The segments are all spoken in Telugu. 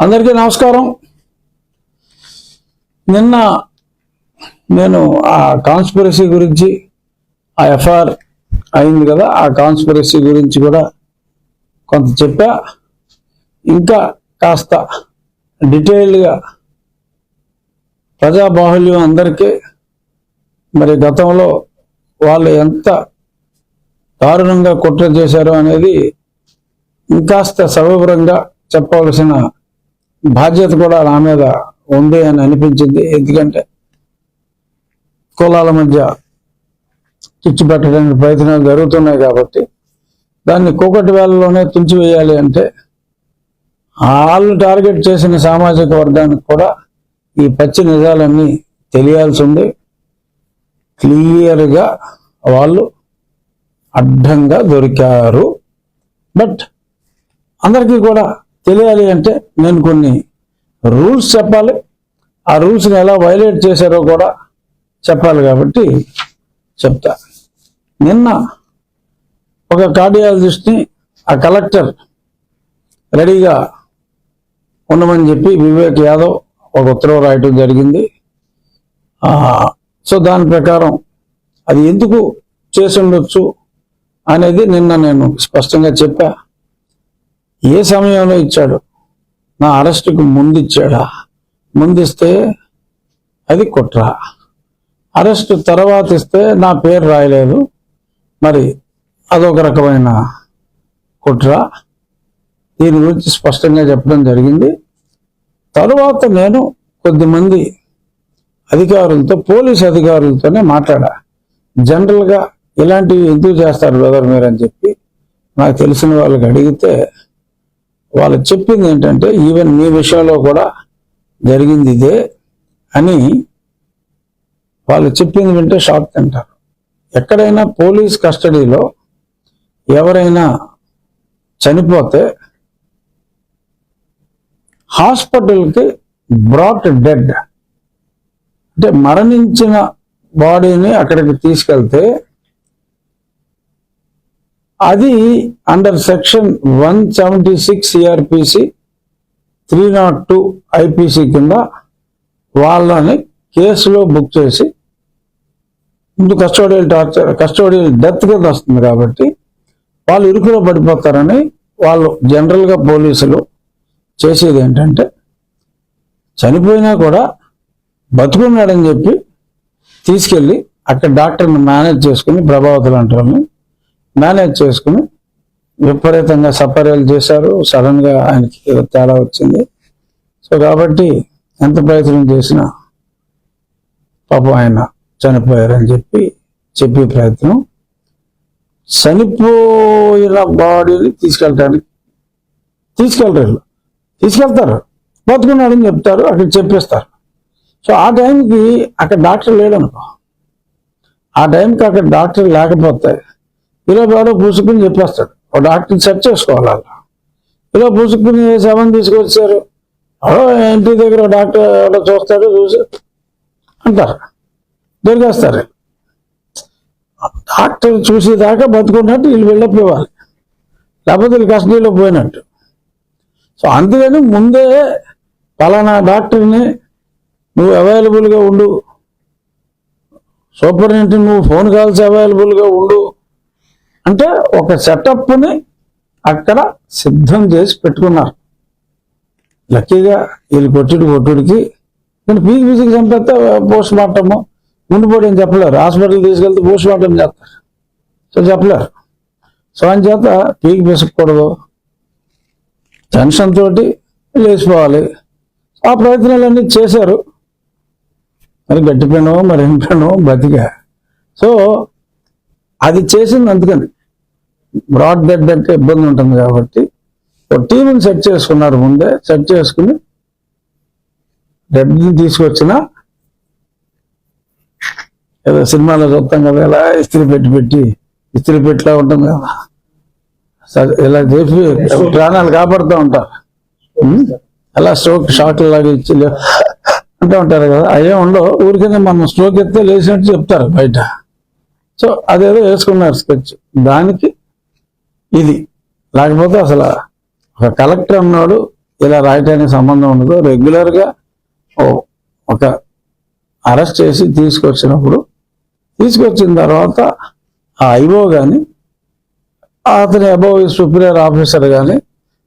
అందరికీ నమస్కారం. నిన్న నేను ఆ కాన్స్పిరసీ గురించి ఆ ఎఫ్ఐఆర్ అయింది కదా ఆ కాన్స్పిరసీ గురించి కూడా కొంత చెప్పా. ఇంకా కాస్త డీటెయిల్డ్గా ప్రజాబాహుల్యం అందరికీ మరి గతంలో వాళ్ళు ఎంత దారుణంగా కుట్ర చేశారు అనేది ఇంకాస్త సవివరంగా చెప్పవలసిన బాధ్యత కూడా నా మీద ఉంది అని అనిపించింది. ఎందుకంటే కులాల మధ్య చిచ్చు పెట్టడానికి ప్రయత్నాలు జరుగుతున్నాయి కాబట్టి దాన్ని కూకటి వేళలోనే తుంచివేయాలి అంటే వాళ్ళు టార్గెట్ చేసిన సామాజిక వర్గానికి కూడా ఈ పచ్చి నిజాలన్నీ తెలియాల్సి ఉంది. క్లియర్గా వాళ్ళు అడ్డంగా దొరికారు. బట్ అందరికీ కూడా తెలియాలి అంటే నేను కొన్ని రూల్స్ చెప్పాలి. ఆ రూల్స్ని ఎలా వైలేట్ చేశారో కూడా చెప్పాలి కాబట్టి చెప్తా. నిన్న ఒక కార్డియాలజిస్ట్ని ఆ కలెక్టర్ రెడీగా ఉండమని చెప్పి వివేక్ యాదవ్ ఒక ఉత్తర్వు రాయటం జరిగింది. సో దాని ప్రకారం అది ఎందుకు చేసి ఉండొచ్చు అనేది నిన్న నేను స్పష్టంగా చెప్పా. ఏ సమయంలో ఇచ్చాడు? నా అరెస్టుకు ముందు ఇచ్చాడా ముందిస్తే అది కుట్ర. అరెస్ట్ తర్వాత ఇస్తే నా పేరు రాయలేదు. మరి అదొక రకమైన కుట్ర. దీని గురించి స్పష్టంగా చెప్పడం జరిగింది. తరువాత నేను కొద్దిమంది అధికారులతో పోలీస్ అధికారులతోనే మాట్లాడా. జనరల్గా ఇలాంటివి ఎందుకు చేస్తారు బ్రదర్ మీరు అని చెప్పి నాకు తెలిసిన వాళ్ళకి అడిగితే వాళ్ళు చెప్పింది ఏంటంటే ఈవెన్ మీ విషయంలో కూడా జరిగింది ఇదే అని వాళ్ళు చెప్పింది వింటే షాక్ తింటారు. ఎక్కడైనా పోలీస్ కస్టడీలో ఎవరైనా చనిపోతే హాస్పిటల్కి బ్రాట్ డెడ్. అంటే మరణించిన బాడీని అక్కడికి తీసుకెళ్తే అది under section one seventy six CrPC three not two IPC కింద వాళ్ళని కేసులో బుక్ చేసి ముందు కస్టోడియల్ టార్చర్ కస్టోడియల్ డెత్ కింద వస్తుంది కాబట్టి వాళ్ళు ఇరుకులో పడిపోతారని వాళ్ళు జనరల్గా పోలీసులు చేసేది ఏంటంటే చనిపోయినా కూడా బతుకున్నాడని చెప్పి తీసుకెళ్ళి అక్కడ డాక్టర్ని మేనేజ్ చేసుకుని ప్రభావతులు అంటారని మేనేజ్ చేసుకుని విపరీతంగా సపర్యలు చేశారు. సడన్గా ఆయనకి తేడా వచ్చింది. సో కాబట్టి ఎంత ప్రయత్నం చేసినా పాపం ఆయన చనిపోయారని చెప్పి చెప్పే ప్రయత్నం. చనిపోయిన బాడీని తీసుకెళ్ళటానికి తీసుకెళ్ళరు. తీసుకెళ్తారు. బతుకున్నాడని చెప్తారు. అక్కడ చెప్పేస్తారు. సో ఆ టైంకి అక్కడ డాక్టర్ లేడనుకో. ఆ టైంకి అక్కడ డాక్టర్ లేకపోతే ఇలా ఎవడో పూసుకుని చెప్పేస్తాడు. ఒక డాక్టర్ని సెట్ చేసుకోవాలి అలా. ఇలా పూసుకుని శవం తీసుకొచ్చారు. ఎవడో ఇంటి దగ్గర ఒక డాక్టర్ ఎవడో చూస్తాడు చూసి అంటారు. దొరికేస్తారు. డాక్టర్ చూసేదాకా బతుకున్నట్టు వీళ్ళు వెళ్ళిపోవాలి. లేకపోతే వీళ్ళు కస్టడీలో పోయినట్టు. సో అందుకని ముందే పలానా డాక్టర్ని నువ్వు అవైలబుల్గా ఉండు. సూపరింటెండెంట్ నువ్వు ఫోన్ కాల్స్ అవైలబుల్గా ఉండు. అంటే ఒక సెటప్ని అక్కడ సిద్ధం చేసి పెట్టుకున్నారు. లక్కీగా వీళ్ళు కొట్టుడు కొట్టుడికి. నేను పీజీ పీజీకి చంపేస్తే పోస్ట్ మార్టము. ముందుపోటీ అని చెప్పలేరు. హాస్పిటల్ తీసుకెళ్తే పోస్ట్ మార్టం చేస్తారు. సో చెప్పలేరు. సో అని చేత పీకి పిసకూడదు. టెన్షన్ తోటి లేచిపోవాలి. ఆ ప్రయత్నాలన్నీ చేశారు. మరి గట్టిపోయినో మరి ఎండిపోయినో బతిక. సో అది చేసింది అందుకని. బ్రాడ్ బెడ్ అంటే ఇబ్బంది ఉంటుంది కాబట్టి ఒక టీంని సెట్ చేసుకున్నారు ముందే సెట్ చేసుకుని డెడ్ని తీసుకొచ్చిన ఏదో సినిమాలో చూస్తాం కదా ఇలా ఇస్త్రీ పెట్టి పెట్టి ఇస్త్రీ పెట్టిలా ఉంటుంది కదా. ఇలా చేసి ప్రాణాలు కాపాడుతూ ఉంటారు అలా స్ట్రోక్ షాట్లు లాగా ఇచ్చి అంటూ ఉంటారు కదా అయ్యే ఉండవు. ఊరికనే మనం స్ట్రోక్ ఎత్తే లేచినట్టు చెప్తారు బయట. సో అదేదో వేసుకున్నారు స్కెచ్. దానికి ఇది. లేకపోతే అసలు ఒక కలెక్టర్ అన్నాడు ఇలా రాయటానికి సంబంధం ఉండదు. రెగ్యులర్గా ఓ- ఒక అరెస్ట్ చేసి తీసుకొచ్చినప్పుడు తీసుకొచ్చిన తర్వాత ఆ ఐఓ కానీ అతని అబౌవ్ సుపీరియర్ ఆఫీసర్ కానీ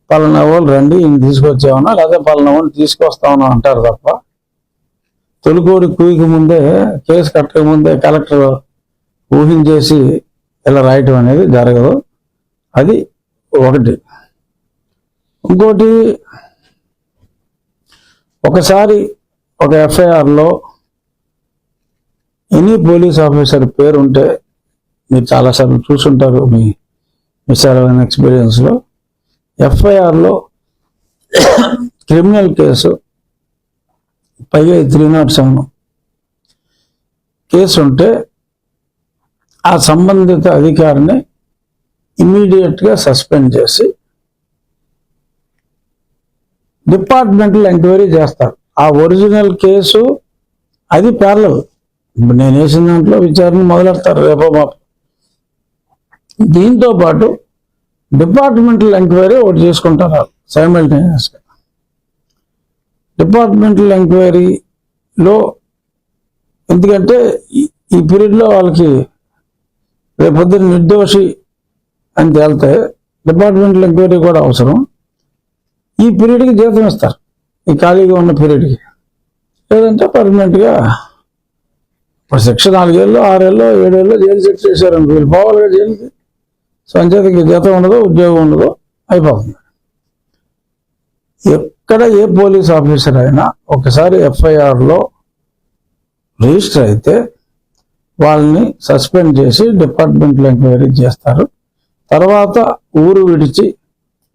పలానా వాళ్ళు రండి ఈయన తీసుకొచ్చామన్నా లేదా పలానా వాళ్ళు తీసుకొస్తామన్నా అంటారు తప్ప తొలికోడి కుయ్యకి ముందే కేసు కట్టక ముందే కలెక్టర్ ఊహించేసి ఇలా రాయటం అనేది జరగదు. అది ఒకటి. ఇంకోటి ఒకసారి ఒక ఎఫ్ఐఆర్లో ఎనీ పోలీస్ ఆఫీసర్ పేరు ఉంటే మీరు చాలాసార్లు చూసుంటారు మీ విశాలమైన ఎక్స్పీరియన్స్లో. ఎఫ్ఐఆర్లో క్రిమినల్ కేసు పైగా త్రీ నాట్ సెవెన్ కేసు ఉంటే ఆ సంబంధిత అధికారిని ఇమీడియట్గా సస్పెండ్ చేసి డిపార్ట్మెంటల్ ఎంక్వైరీ చేస్తారు. ఆ ఒరిజినల్ కేసు అది ప్యారలల్ ఇప్పుడు నేను వేసిన దాంట్లో విచారణ మొదలెడతారు రేపో మాపు. దీంతో పాటు డిపార్ట్మెంటల్ ఎంక్వైరీ ఒకటి చేసుకుంటారు సైమల్టేనియస్గా. డిపార్ట్మెంటల్ ఎంక్వైరీలో ఎందుకంటే ఈ- ఈ పీరియడ్లో వాళ్ళకి రేపొద్దున నిర్దోషి అని తేలితే డిపార్ట్మెంటల్ ఎంక్వైరీ కూడా అవసరం. ఈ పీరియడ్కి జీతం ఇస్తారు. ఈ ఖాళీగా ఉన్న పీరియడ్కి. లేదంటే పర్మనెంట్గా ఇప్పుడు శిక్ష నాలుగేళ్ళు ఆరేళ్ళు ఏడేళ్ళు జైలు శిక్ష చేశారని వీళ్ళు పోవాలి జైలుకి. సంచేతకి జీతం ఉండదు ఉద్యోగం ఉండదు అయిపోతుంది. ఎక్కడ ఏ పోలీస్ ఆఫీసర్ అయినా ఒకసారి ఎఫ్ఐఆర్లో రిజిస్టర్ అయితే వాళ్ళని సస్పెండ్ చేసి డిపార్ట్మెంట్లో ఎంక్వైరీ చేస్తారు. తర్వాత ఊరు విడిచి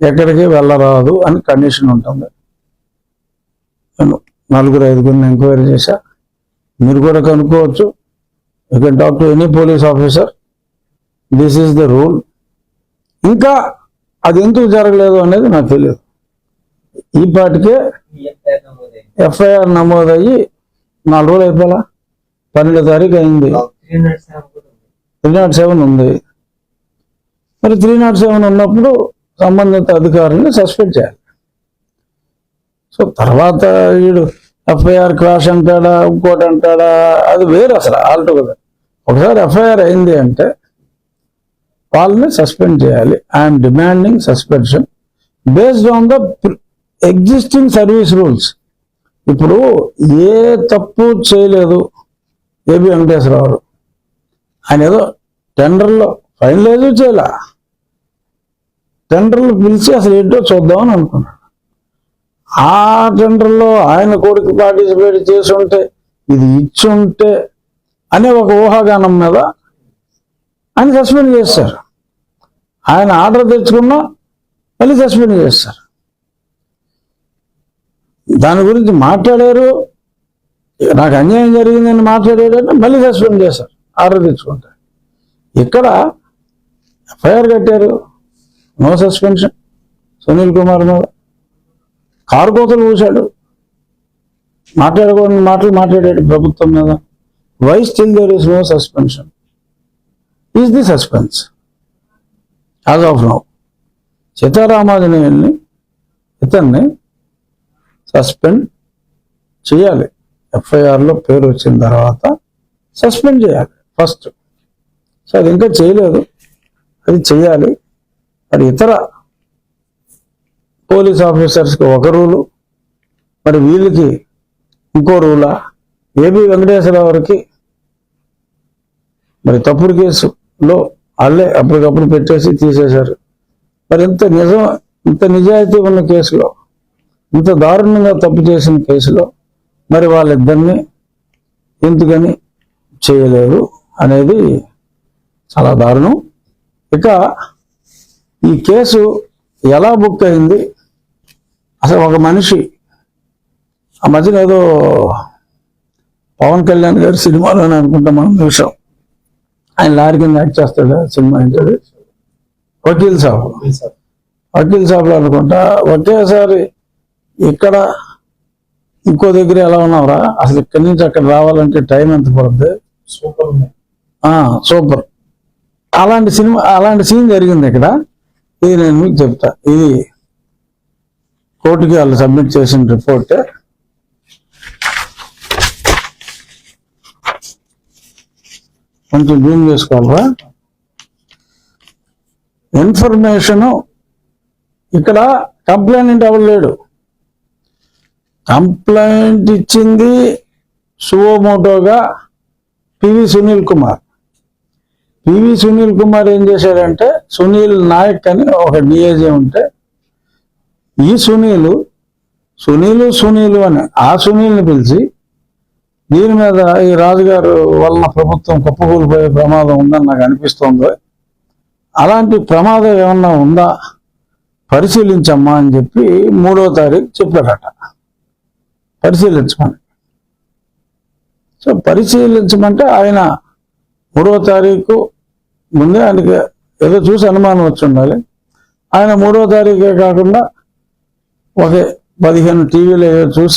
ఎక్కడికి వెళ్ళరాదు అని కండిషన్ ఉంటుంది. నలుగురు ఐదుగురిని ఎంక్వైరీ చేశా. మీరు కూడా కనుక్కోవచ్చు. You can talk to any police officer this is the rule ఇంకా అది ఎందుకు జరగలేదు అనేది నాకు తెలియదు. ఈ పాటికే ఎఫ్ఐఆర్ నమోదయ్యి నాలుగు రోజులు అయిపోలా? పన్నెండో తారీఖు అయింది. త్రీ నాట్ సెవెన్ ఉంది. మరి త్రీ నాట్ సెవెన్ ఉన్నప్పుడు సంబంధిత అధికారుల్ని సస్పెండ్ చేయాలి. సో తర్వాత వీడు ఎఫ్ఐఆర్ క్రాష్ అంటాడా ఇంకోటి అంటాడా అది వేరు అసలు ఆల్టుగెదర్. ఒకసారి ఎఫ్ఐఆర్ అయింది అంటే వాళ్ళని సస్పెండ్ చేయాలి. I'm demanding suspension based on the existing service rules ఇప్పుడు ఏ తప్పు చేయలేదు ఏబి వెంకటేశ్వరరావు ఆయన ఏదో టెండర్లో ఫైనలైజ్ చేయలే టెండర్లు పిలిచి అసలు ఏంటో చూద్దామని అనుకున్నాడు ఆ టెండర్లో ఆయన కొడుకు పార్టిసిపేట్ చేసి ఉంటే ఇది ఇచ్చి ఉంటే అనే ఒక ఊహాగానం మీద ఆయన సస్పెండ్ చేస్తారు ఆయన ఆర్డర్ తెచ్చుకున్నా మళ్ళీ సస్పెండ్ చేస్తారు దాని గురించి మాట్లాడారు. నాకు అన్యాయం జరిగిందని మాట్లాడాడంటే మళ్ళీ సస్పెండ్ చేశారు. ఆర్డర్ తెచ్చుకుంటారు ఇక్కడ ఎఫ్ఐఆర్ కట్టారు. నో సస్పెన్షన్ సునీల్ కుమార్ మీద. కారు కోతలు కూశాడు మాట్లాడకూడని మాటలు మాట్లాడాడు ప్రభుత్వం మీద. Why still there is no suspension is the suspense as of now సీతారామాజనేయుల్ని ఇతన్ని సస్పెండ్ చేయాలి. ఎఫ్ఐఆర్లో పేరు వచ్చిన తర్వాత సస్పెండ్ చేయాలి. ఫస్ట్ సో అది ఇంకా చేయలేదు. అది చేయాలి. మరి ఇతర పోలీస్ ఆఫీసర్స్కి ఒక రూలు మరి వీళ్ళకి ఇంకో రూలా? ఏబి వెంకటేశ్వరరావుకి మరి తప్పుడు కేసులో వాళ్ళే అప్పటికప్పుడు పెట్టేసి తీసేశారు. మరి ఇంత నిజం ఇంత నిజాయితీ ఉన్న కేసులో ఇంత దారుణంగా తప్పు చేసిన కేసులో మరి వాళ్ళిద్దరిని ఎందుకని చేయలేదు అనేది చాలా దారుణం. ఇక ఈ కేసు ఎలా బుక్ అయింది? అసలు ఒక మనిషి ఆ మధ్యన ఏదో పవన్ కళ్యాణ్ గారి సినిమాలోనే అనుకుంటా మనం చూసాం ఆయన లారీ కింద యాక్ట్ చేస్తాడు సినిమా ఏంటది? వకీల్ సాబ్. వకీల్ సాబ్లో అనుకుంటా ఒకేసారి ఇక్కడ ఇంకో దగ్గర ఎలా ఉన్నావురా? అసలు ఇక్కడి నుంచి అక్కడ రావాలంటే టైం ఎంత పడుతుంది సూపర్ సూపర్. అలాంటి సినిమా అలాంటి సీన్ జరిగింది ఇక్కడ. ఇది నేను మీకు చెప్తా. ఇది కోర్టుకి వాళ్ళు సబ్మిట్ చేసిన రిపోర్ట్. కొంచెం జూమ్ చేసుకోవాలరా? ఇన్ఫర్మేషన్ ఇక్కడ కంప్లైంట్ ఎవరు లేడు. కంప్లైంట్ ఇచ్చింది సువోమోటోగా పివి సునీల్ కుమార్. పివి సునీల్ కుమార్ ఏం చేశాడంటే సునీల్ నాయక్ అని ఒక డిఏజీ ఉంటే ఈ సునీలు సునీలు సునీలు అని ఆ సునీల్ని పిలిచి దీని మీద ఈ రాజుగారు వలన ప్రభుత్వం కుప్పకూలిపోయే ప్రమాదం ఉందని నాకు అనిపిస్తోంది. అలాంటి ప్రమాదం ఏమన్నా ఉందా? పరిశీలించమ్మా అని చెప్పి మూడో తారీఖు చెప్పారట పరిశీలించమని. సో పరిశీలించమంటే ఆయన మూడో తారీఖు ముందే ఆయనకి ఏదో చూసి అనుమానం వచ్చి ఉండాలి. ఆయన మూడో తారీఖే కాకుండా ఒక పదిహేను టీవీలు ఏదో చూసి